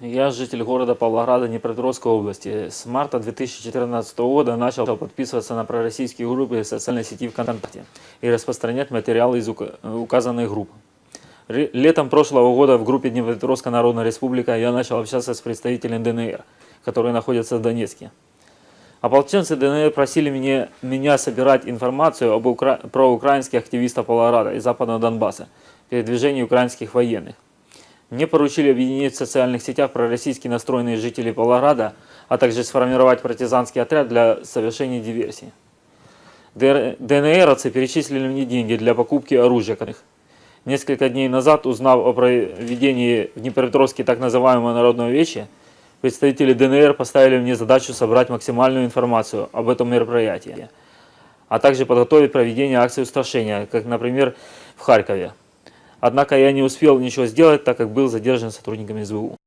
Я житель города Павлограда Днепропетровской области. С марта 2014 года начал подписываться на пророссийские группы в социальной сети ВКонтакте и распространять материалы из ука- указанных групп. Летом прошлого года в группе Днепропетровская Народная Республика я начал общаться с представителем ДНР, которые находятся в Донецке. Ополченцы ДНР просили меня, меня собирать информацию об укра... про украинских активистов Павлограда и Западного Донбасса, передвижении украинских военных. Мне поручили объединить в социальных сетях пророссийски настроенные жители Павлограда, а также сформировать партизанский отряд для совершения диверсий. ДР... ДНРовцы перечислили мне деньги для покупки оружия. Несколько дней назад, узнав о проведении в Днепропетровске так называемого народного вечи, представители ДНР поставили мне задачу собрать максимальную информацию об этом мероприятии, а также подготовить проведение акции устрашения, как, например, в Харькове. Однако я не успел ничего сделать, так как был задержан сотрудниками СБУ.